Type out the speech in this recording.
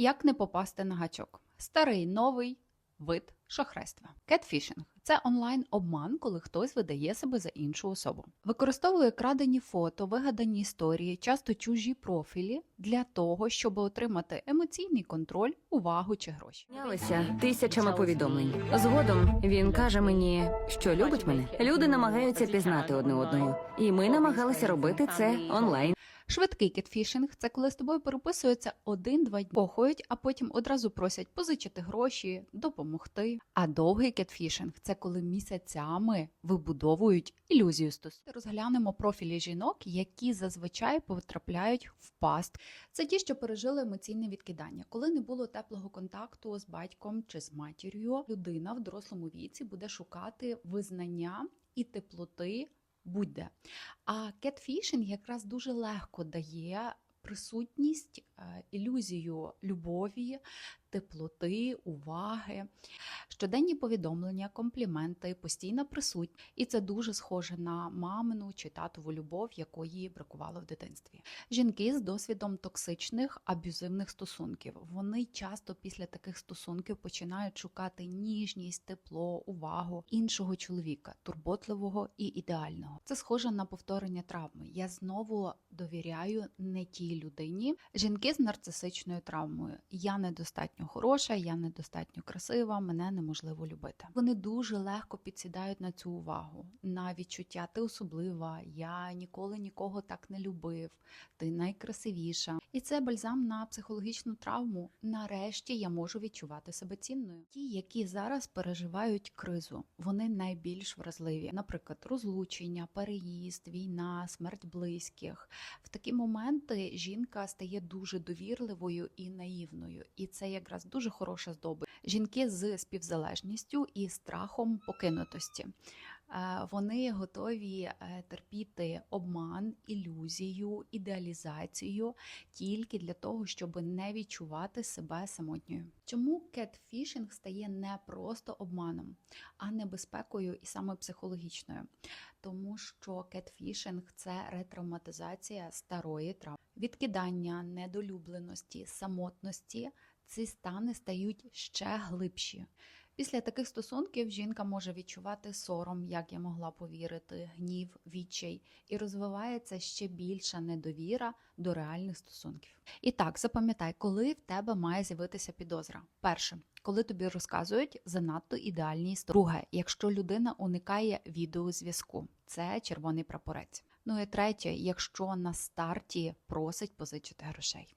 Як не попасти на гачок? Старий новий вид шахрайства. Кетфішинг це онлайн обман, коли хтось видає себе за іншу особу. Використовує крадені фото, вигадані історії, часто чужі профілі для того, щоб отримати емоційний контроль, увагу чи гроші. Нялися тисячами повідомлень. Згодом він каже мені, що любить мене. Люди намагаються пізнати одне одною, і ми намагалися робити це онлайн. Швидкий кетфішинг це коли з тобою переписуються один-два дні, похують, а потім одразу просять позичити гроші, допомогти. А довгий кетфішинг це коли місяцями вибудовують ілюзію стосунків. Розглянемо профілі жінок, які зазвичай потрапляють в паст. Це ті, що пережили емоційне відкидання. Коли не було теплого контакту з батьком чи з матір'ю, людина в дорослому віці буде шукати визнання і теплоти будь-де. А кетфішинг якраз дуже легко дає присутність, е, ілюзію любові, теплоти, уваги, щоденні повідомлення, компліменти, постійна присутність. І це дуже схоже на мамину чи татову любов, якої бракувало в дитинстві. Жінки з досвідом токсичних аб'юзивних стосунків. Вони часто після таких стосунків починають шукати ніжність, тепло, увагу іншого чоловіка, турботливого і ідеального. Це схоже на повторення травми. Я знову довіряю не тій людині. Жінки з нарцисичною травмою. Я недостатньо хороша, я недостатньо красива, мене неможливо любити. Вони дуже легко підсідають на цю увагу, на відчуття ти особлива, я ніколи нікого так не любив, ти найкрасивіша. І це бальзам на психологічну травму. Нарешті я можу відчувати себе цінною. Ті, які зараз переживають кризу, вони найбільш вразливі, наприклад, розлучення, переїзд, війна, смерть близьких. В такі моменти жінка стає дуже довірливою і наївною, і це якраз дуже хороша здобич. Жінки з співзалежністю і страхом покинутості. Е, Вони готові е, терпіти обман, ілюзію, ідеалізацію тільки для того, щоб не відчувати себе самотньою. Чому кетфішинг стає не просто обманом, а небезпекою і саме психологічною? Тому що кетфішинг це ретравматизація старої травми, відкидання, недолюбленості, самотності. Ці стани стають ще глибші. Після таких стосунків жінка може відчувати сором, як я могла повірити, гнів, відчай, і розвивається ще більша недовіра до реальних стосунків. І так, запам'ятай, коли в тебе має з'явитися підозра. Перше, коли тобі розказують занадто ідеальні історії. Друге, якщо людина уникає відеозв'язку, це червоний прапорець. Ну і третє, якщо на старті просить позичити грошей.